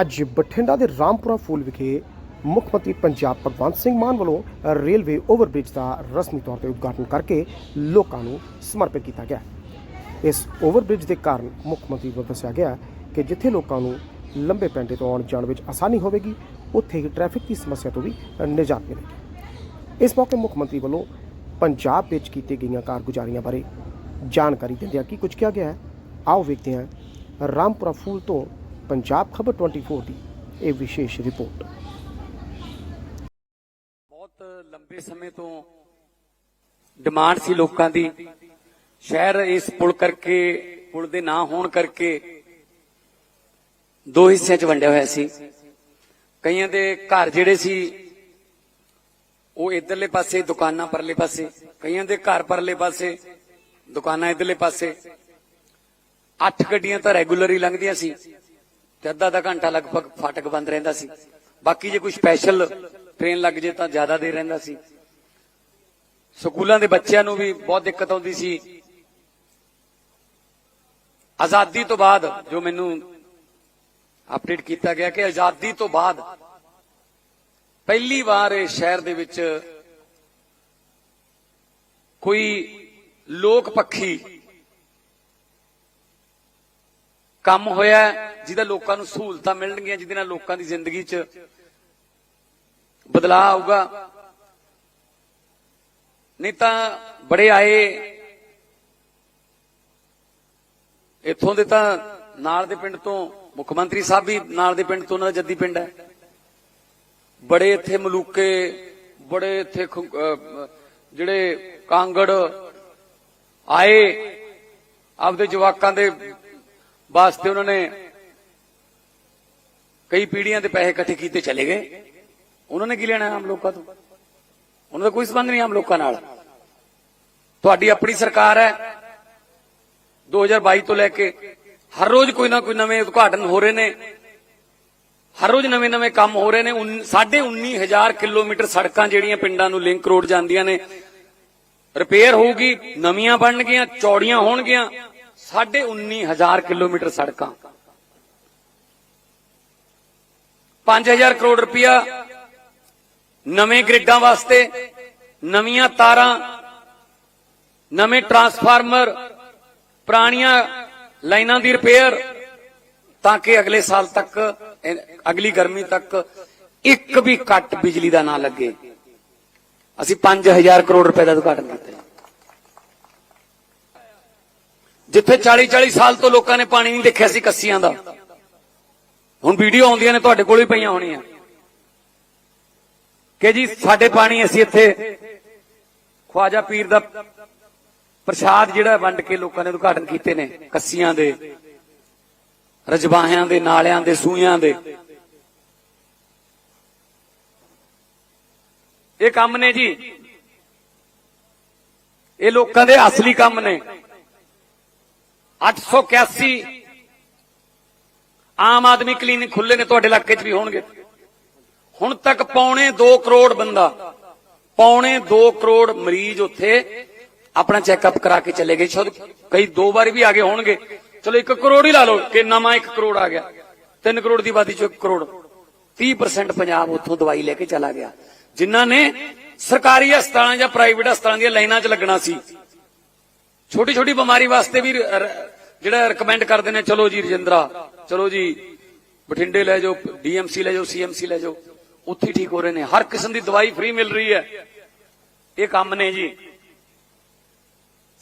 ਅੱਜ ਬਠਿੰਡਾ ਦੇ ਰਾਮਪੁਰਾ ਫੂਲ ਵਿਖੇ ਮੁੱਖ ਮੰਤਰੀ ਪੰਜਾਬ ਭਗਵੰਤ ਸਿੰਘ ਮਾਨ ਵੱਲੋਂ ਰੇਲਵੇ ਓਵਰਬ੍ਰਿਜ ਦਾ ਰਸਮੀ ਤੌਰ ਤੇ ਉਦਘਾਟਨ ਕਰਕੇ ਲੋਕਾਂ ਨੂੰ ਸਮਰਪਿਤ ਕੀਤਾ ਗਿਆ। ਇਸ ਓਵਰਬ੍ਰਿਜ ਦੇ ਕਾਰਨ ਮੁੱਖ ਮੰਤਰੀ ਵੱਲੋਂ ਦੱਸਿਆ ਗਿਆ ਕਿ ਜਿੱਥੇ ਲੋਕਾਂ ਨੂੰ ਲੰਬੇ ਪੈਂਡੇ ਤੋਂ ਆਉਣ ਜਾਣ ਵਿੱਚ ਆਸਾਨੀ ਹੋਵੇਗੀ, ਉੱਥੇ ਹੀ ਟ੍ਰੈਫਿਕ ਦੀ ਸਮੱਸਿਆ ਤੋਂ ਵੀ ਨਿਜਾਤ ਮਿਲੇਗੀ। ਇਸ ਮੌਕੇ ਮੁੱਖ ਮੰਤਰੀ ਵੱਲੋਂ ਪੰਜਾਬ ਵਿੱਚ ਕੀਤੀਆਂ ਗਈਆਂ ਕਾਰਗੁਜ਼ਾਰੀਆਂ ਬਾਰੇ ਜਾਣਕਾਰੀ ਦਿੰਦਿਆਂ ਕੀ ਕੁਝ ਕਿਹਾ ਗਿਆ ਹੈ, ਆਓ ਵੇਖਦੇ ਹਾਂ ਰਾਮਪੁਰਾ ਫੂਲ ਤੋਂ ਪੰਜਾਬ ਖਬਰ 24 ਦੀ ਇਹ ਵਿਸ਼ੇਸ਼ ਰਿਪੋਰਟ। ਬਹੁਤ ਲੰਬੇ ਸਮੇਂ ਤੋਂ ਡਿਮਾਂਡ ਸੀ ਲੋਕਾਂ ਦੀ। ਸ਼ਹਿਰ ਇਸ ਪੁਲ ਕਰਕੇ, ਪੁਲ ਦੇ ਨਾ ਹੋਣ ਕਰਕੇ ਦੋ ਹਿੱਸਿਆਂ 'ਚ ਵੰਡਿਆ ਹੋਇਆ ਸੀ। ਕਈਆਂ ਦੇ ਘਰ ਜਿਹੜੇ ਸੀ, ਉਹ ਇਧਰਲੇ ਪਾਸੇ, ਦੁਕਾਨਾਂ ਪਰਲੇ ਪਾਸੇ। ਕਈਆਂ ਦੇ ਘਰ ਪਰਲੇ ਪਾਸੇ, ਦੁਕਾਨਾਂ ਇਧਰਲੇ ਪਾਸੇ। ਅੱਠ ਗੱਡੀਆਂ ਤਾਂ ਰੈਗੂਲਰ ਹੀ ਲੰਘਦੀਆਂ ਸੀ। ਤੇ ਅੱਧਾ ਅੱਧਾ ਘੰਟਾ ਲਗਭਗ ਫਾਟਕ ਬੰਦ ਰਹਿੰਦਾ ਸੀ। ਬਾਕੀ ਜੇ ਕੋਈ ਸਪੈਸ਼ਲ ਟ੍ਰੇਨ ਲੱਗ ਜੇ ਤਾਂ ਜ਼ਿਆਦਾ ਦੇਰ ਰਹਿੰਦਾ ਸੀ। ਸਕੂਲਾਂ ਦੇ ਬੱਚਿਆਂ ਨੂੰ ਵੀ ਬਹੁਤ ਦਿੱਕਤ ਆਉਂਦੀ ਸੀ। ਆਜ਼ਾਦੀ ਤੋਂ ਬਾਅਦ ਜੋ ਮੈਨੂੰ ਅਪਡੇਟ ਕੀਤਾ ਗਿਆ ਕਿ ਆਜ਼ਾਦੀ ਤੋਂ ਬਾਅਦ ਪਹਿਲੀ ਵਾਰ ਇਹ ਸ਼ਹਿਰ ਦੇ ਵਿੱਚ ਕੋਈ ਲੋਕ ਪੱਖੀ ਕੰਮ ਹੋਇਆ ਜਿਹਦਾ ਲੋਕਾਂ ਨੂੰ ਸਹੂਲਤਾਂ ਮਿਲਣਗੀਆਂ, ਜਿਹਦੇ ਨਾਲ ਲੋਕਾਂ ਦੀ ਜ਼ਿੰਦਗੀ 'ਚ ਬਦਲਾਅ ਆਊਗਾ। ਨਹੀਂ ਤਾਂ ਬੜੇ ਆਏ ਇੱਥੋਂ ਦੇ ਤਾਂ ਨਾਲ ਦੇ ਪਿੰਡ ਤੋਂ ਮੁੱਖ ਮੰਤਰੀ ਸਾਹਿਬ ਵੀ ਨਾਲ ਦੇ ਪਿੰਡ ਤੋਂ ਉਹਨਾਂ ਦਾ ਜੱਦੀ ਪਿੰਡ ਹੈ। ਬੜੇ ਇੱਥੇ ਮਲੂਕੇ, ਬੜੇ ਇੱਥੇ ਜਿਹੜੇ ਕਾਂਗੜ ਆਏ, ਆਪਦੇ ਜਵਾਕਾਂ ਦੇ ਵਾਸਤੇ ਉਹਨਾਂ ਨੇ ਕਈ ਪੀੜੀਆਂ ਦੇ ਪੈਸੇ ਇਕੱਠੇ ਕੀਤੇ ਚਲੇ ਗਏ। ਉਹਨਾਂ ਨੇ ਕੀ ਲੈਣਾ ਆਮ ਲੋਕਾਂ ਤੋਂ? ਉਹਨਾਂ ਦਾ ਕੋਈ ਸੰਬੰਧ ਨਹੀਂ ਆਮ ਲੋਕਾਂ ਨਾਲ। ਤੁਹਾਡੀ ਆਪਣੀ ਸਰਕਾਰ ਹੈ। 2022 ਤੋਂ ਲੈ ਕੇ ਹਰ ਰੋਜ਼ ਕੋਈ ਨਾ ਕੋਈ ਨਵੇਂ ਉਦਘਾਟਨ ਹੋ ਰਹੇ ਨੇ। ਹਰ ਰੋਜ਼ ਨਵੇਂ ਨਵੇਂ ਕੰਮ ਹੋ ਰਹੇ ਨੇ। ਉਨ- ਸਾਢੇ 19000 ਕਿਲੋਮੀਟਰ ਸੜਕਾਂ ਜਿਹੜੀਆਂ ਪਿੰਡਾਂ ਨੂੰ ਲਿੰਕ ਰੋਡ ਜਾਂਦੀਆਂ ਨੇ। ਰਿਪੇਅਰ ਹੋਊਗੀ, ਨਵੀਆਂ ਬਣਨਗੀਆਂ, ਚੌੜੀਆਂ ਹੋਣਗੀਆਂ। ਸਾਢੇ 19000 ਕਿਲੋਮੀਟਰ ਸੜਕਾਂ। 5000 ਕਰੋੜ ਰੁਪਇਆ ਨਵੇਂ ਗ੍ਰਿਡਾਂ ਵਾਸਤੇ, ਨਵੀਆਂ ਤਾਰਾਂ, ਨਵੇਂ ਟਰਾਂਸਫਾਰਮਰ, ਪੁਰਾਣੀਆਂ ਲਾਈਨਾਂ ਦੀ ਰਿਪੇਅਰ, ਤਾਂ ਕਿ ਅਗਲੇ ਸਾਲ ਤੱਕ ਅਗਲੀ ਗਰਮੀ ਤੱਕ ਇੱਕ ਵੀ ਕੱਟ ਬਿਜਲੀ ਦਾ ਨਾ ਲੱਗੇ। ਅਸੀਂ 5000 ਕਰੋੜ ਰੁਪਏ ਦਾ ਉਦਘਾਟਨ ਕੀਤਾ ਜਿੱਥੇ 40 40 ਸਾਲ ਤੋਂ ਲੋਕਾਂ ਨੇ ਪਾਣੀ ਨਹੀਂ ਦੇਖਿਆ ਸੀ ਕੱਸੀਆਂ ਦਾ ਹੁਣ ਵੀਡੀਓ ਆਉਂਦੀਆਂ ਨੇ, ਤੁਹਾਡੇ ਕੋਲ ਵੀ ਪਈਆਂ ਹੋਣੀਆਂ। ਕਿ ਜੀ, ਸਾਡੇ ਪਾਣੀ ਅਸੀਂ ਇੱਥੇ ਖਵਾਜਾ ਪੀਰ ਦਾ ਪ੍ਰਸ਼ਾਦ ਜਿਹੜਾ ਵੰਡ ਕੇ ਲੋਕਾਂ ਨੇ ਉਦਘਾਟਨ ਕੀਤੇ ਨੇ, ਕੱਸੀਆਂ ਦੇ ਰਜਬਾਹਿਆਂ ਦੇ, ਨਾਲਿਆਂ ਦੇ ਸੂਇਆਂ ਦੇ। ਇਹ ਕੰਮ ਨੇ ਜੀ। ਇਹ ਲੋਕਾਂ ਦੇ ਅਸਲੀ ਕੰਮ ਨੇ। 881 ਆਮ ਆਦਮੀ ਕਲੀਨਿਕ ਖੁੱਲੇ ਨੇ, ਤੁਹਾਡੇ ਇਲਾਕੇ 'ਚ ਵੀ ਹੋਣਗੇ। ਹੁਣ ਤੱਕ ਪੌਣੇ 2 ਕਰੋੜ ਬੰਦਾ, ਪੌਣੇ 2 ਕਰੋੜ ਮਰੀਜ਼ ਉੱਥੇ ਆਪਣਾ ਚੈੱਕਅਪ ਕਰਾ ਕੇ ਚਲੇ ਗਏ। ਸ਼ਾਇਦ ਕਈ ਦੋ ਵਾਰ ਵੀ ਆ ਗਏ ਹੋਣਗੇ। ਚਲੋ 1 ਕਰੋੜ ਹੀ ਲਾ ਲਓ ਕਿ ਨਵਾਂ 1 ਕਰੋੜ ਆ ਗਿਆ। 3 ਕਰੋੜ ਦੀ ਆਬਾਦੀ ਚੋਂ 1 ਕਰੋੜ। 30% ਪੰਜਾਬ ਉੱਥੋਂ ਦਵਾਈ ਲੈ ਕੇ ਚਲਾ ਗਿਆ। ਜਿਨ੍ਹਾਂ ਨੇ ਸਰਕਾਰੀ ਹਸਪਤਾਲਾਂ ਜਾਂ ਪ੍ਰਾਈਵੇਟ ਹਸਪਤਾਲਾਂ ਦੀਆਂ ਲਾਈਨਾਂ 'ਚ ਲੱਗਣਾ ਸੀ। ਛੋਟੀ ਛੋਟੀ ਬਿਮਾਰੀ ਵਾਸਤੇ ਵੀ ਜਿਹੜਾ ਰეკਮੈਂਡ ਕਰਦੇ ਨੇ, ਚਲੋ ਜੀ ਰਜਿੰਦਰਾ। ਚਲੋ ਜੀ, ਬਠਿੰਡੇ ਲੈ ਜਾਓ, ਡੀਐਮਸੀ ਲੈ ਜਾਓ, ਸੀਐਮਸੀ ਲੈ ਜਾਓ। ਉੱਥੇ ਠੀਕ ਹੋ ਰਹੇ ਨੇ। ਹਰ ਕਿਸਮ ਦੀ ਦਵਾਈ ਫ੍ਰੀ ਮਿਲ ਰਹੀ ਹੈ। ਇਹ ਕੰਮ ਨੇ ਜੀ।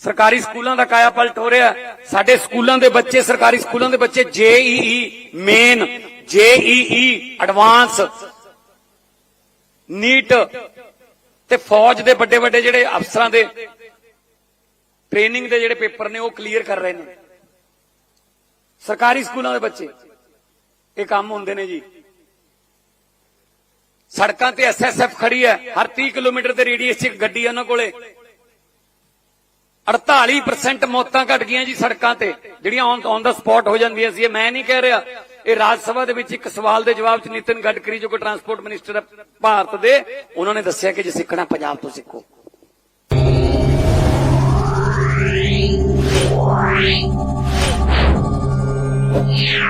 ਸਰਕਾਰੀ ਸਕੂਲਾਂ ਦਾ ਕਾਇਆ ਪਲਟ ਹੋ ਰਿਹਾ। ਸਾਡੇ ਸਕੂਲਾਂ ਦੇ ਬੱਚੇ, ਸਰਕਾਰੀ ਸਕੂਲਾਂ ਦੇ ਬੱਚੇ JEE main JEE advance, NEET ਤੇ ਫੌਜ ਦੇ ਵੱਡੇ ਵੱਡੇ ਜਿਹੜੇ ਅਫਸਰਾਂ ਦੇ, ਟ੍ਰੇਨਿੰਗ ਦੇ ਜਿਹੜੇ ਪੇਪਰ ਨੇ, ਉਹ ਕਲੀਅਰ ਕਰ ਰਹੇ ਨੇ। ਸਰਕਾਰੀ ਸਕੂਲਾਂ ਦੇ ਬੱਚੇ। ਇਹ ਕੰਮ ਹੁੰਦੇ ਨੇ ਜੀ। ਸੜਕਾਂ ਤੇ ਐਸਐਸਐਫ ਖੜੀ ਹੈ। ਹਰ 30 ਕਿਲੋਮੀਟਰ ਤੇ ਰੇਡੀਅਸ 'ਚ ਗੱਡੀ ਹੈ ਉਹਨਾਂ ਕੋਲੇ। 48% ਮੌਤਾਂ ਘਟ ਗਈਆਂ ਜੀ ਸੜਕਾਂ ਤੇ। ਜਿਹੜੀਆਂ ਔਨ ਔਨ ਦਾ ਸਪੌਟ ਹੋ ਜਾਂਦੀਆਂ ਸੀ। ਇਹ ਮੈਂ ਨਹੀਂ ਕਹਿ ਰਿਹਾ। ਇਹ ਰਾਜ ਸਭਾ ਦੇ ਵਿੱਚ ਇੱਕ ਸਵਾਲ ਦੇ ਜਵਾਬ 'ਚ ਨਿਤਿਨ ਗਡਕਰੀ ਜੋ ਕਿ ਟਰਾਂਸਪੋਰਟ ਮਿਨਿਸਟਰ ਹੈ ਭਾਰਤ ਦੇ, ਉਹਨਾਂ ਨੇ ਦੱਸਿਆ ਕਿ ਜੇ ਸਿੱਖਣਾ ਪੰਜਾਬ ਤੋਂ ਸਿੱਖੋ। Yeah.